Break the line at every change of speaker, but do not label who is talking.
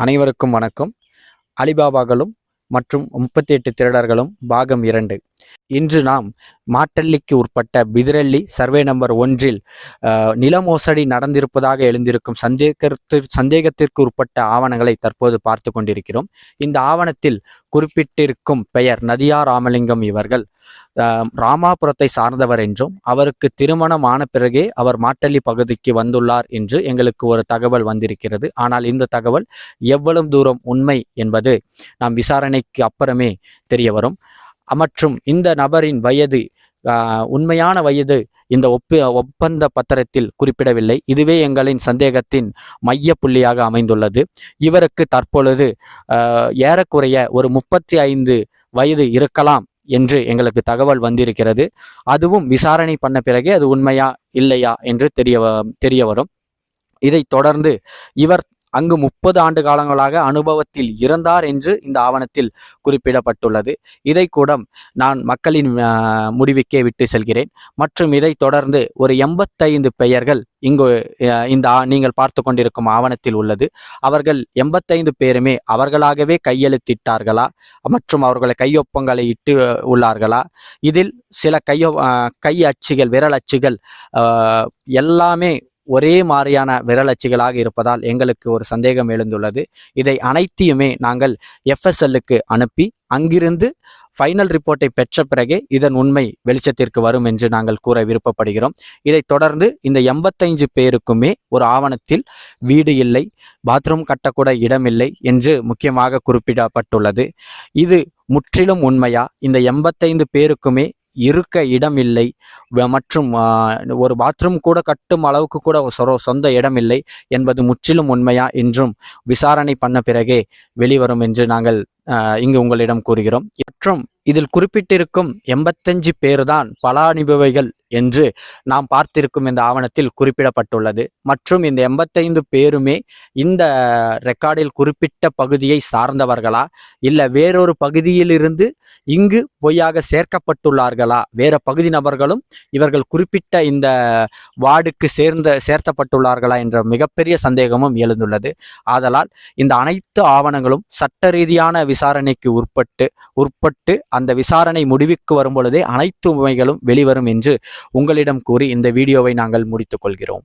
அனைவருக்கும் வணக்கம். அலிபாபாக்களும் மற்றும் முப்பத்தி எட்டு திருடர்களும் பாகம் இரண்டு. இன்று நாம் மாட்டல்லிக்கு உட்பட்ட பிதிரள்ளி சர்வே நம்பர் ஒன்றில் அஹ், நில மோசடி நடந்திருப்பதாக எழுந்திருக்கும் சந்தேகத்திற்கு சந்தேகத்திற்கு உட்பட்ட ஆவணங்களை தற்போது பார்த்து கொண்டிருக்கிறோம். இந்த ஆவணத்தில் குறிப்பிட்டிருக்கும் பெயர் நதியா ராமலிங்கம் இவர்கள். அஹ், ராமாபுரத்தை சார்ந்தவர் என்றும் அவருக்கு திருமணம் ஆன பிறகே அவர் மாட்டல்லி பகுதிக்கு வந்துள்ளார் என்று எங்களுக்கு ஒரு தகவல் வந்திருக்கிறது. ஆனால் இந்த தகவல் எவ்வளவு தூரம் உண்மை என்பது நாம் விசாரணைக்கு அப்புறமே தெரிய வரும். மற்றும் இந்த நபரின் வயது உண்மையான வயது இந்த ஒப்ப ஒப்பந்த பத்திரத்தில் குறிப்பிடவில்லை. இதுவே எங்களின் சந்தேகத்தின் மைய புள்ளியாக அமைந்துள்ளது. இவருக்கு தற்பொழுது ஏறக்குறைய ஒரு முப்பத்தி ஐந்து வயது இருக்கலாம் என்று எங்களுக்கு தகவல் வந்திருக்கிறது. அதுவும் விசாரணை பண்ண பிறகே அது உண்மையா இல்லையா என்று தெரிய தெரிய வரும். இதைத் தொடர்ந்து இவர் அங்கு முப்பது ஆண்டு காலங்களாக அனுபவத்தில் இருந்தார் என்று இந்த ஆவணத்தில் குறிப்பிடப்பட்டுள்ளது. இதை கூட நான் மக்களின் முடிவுக்கே விட்டு செல்கிறேன். மற்றும் இதைத் தொடர்ந்து ஒரு எண்பத்தைந்து பெயர்கள் இங்கு இந்த நீங்கள் பார்த்து கொண்டிருக்கும் ஆவணத்தில் உள்ளது. அவர்கள் எண்பத்தைந்து பேருமே அவர்களாகவே கையெழுத்திட்டார்களா? மற்றும் அவர்களை கையொப்பங்களை இட்டு உள்ளார்களா? இதில் சில கையொ கை அச்சுகள் விரல் அச்சுகள் எல்லாமே ஒரே மாதிரியான விரலச்சிகளாக இருப்பதால் எங்களுக்கு ஒரு சந்தேகம் எழுந்துள்ளது. இதை அனைத்தையுமே நாங்கள் எஃப்எஸ்எல்லுக்கு அனுப்பி அங்கிருந்து ஃபைனல் ரிப்போர்ட்டை பெற்ற பிறகே இதன் உண்மை வெளிச்சத்திற்கு வரும் என்று நாங்கள் கூற விருப்பப்படுகிறோம். இதைத் தொடர்ந்து இந்த எண்பத்தைந்து பேருக்குமே ஒரு ஆவணத்தில் வீடு இல்லை பாத்ரூம் கட்டக்கூட இடமில்லை என்று முக்கியமாக குறிப்பிடப்பட்டுள்ளது. இது முற்றிலும் உண்மையா? இந்த எண்பத்தைந்து பேருக்குமே இருக்க இடம் இல்லை மற்றும் ஒரு பாத்ரூம் கூட கட்டும் அளவுக்கு கூட சொ- சொந்த இடம் இல்லை என்பது முற்றிலும் உண்மையா என்றும் விசாரணை பண்ண பிறகே வெளிவரும் என்று நாங்கள் இங்கு உங்களிடம் கூறுகிறோம். மற்றும் இதில் குறிப்பிட்டிருக்கும் எண்பத்தஞ்சு பேர்தான் பலானுபவிகள் என்று நாம் பார்த்திருக்கும் இந்த ஆவணத்தில் குறிப்பிடப்பட்டுள்ளது. மற்றும் இந்த எண்பத்தைந்து பேருமே இந்த ரெக்கார்டில் குறிப்பிட்ட பகுதியை சார்ந்தவர்களா? இல்லை வேறொரு பகுதியிலிருந்து இங்கு பொய்யாக சேர்க்கப்பட்டுள்ளார்களா? வேற பகுதி நபர்களும் இவர்கள் குறிப்பிட்ட இந்த வார்டுக்கு சேர்ந்த சேர்த்தப்பட்டுள்ளார்களா என்ற மிகப்பெரிய சந்தேகமும் எழுந்துள்ளது. ஆதலால் இந்த அனைத்து ஆவணங்களும் சட்ட ரீதியான விசாரணைக்கு உட்பட்டு உட்பட்டு அந்த விசாரணை முடிவுக்கு வரும் பொழுதே அனைத்து உண்மைகளும் வெளிவரும் என்று உங்களிடம் கூறி இந்த வீடியோவை நாங்கள் முடித்துக் கொள்கிறோம்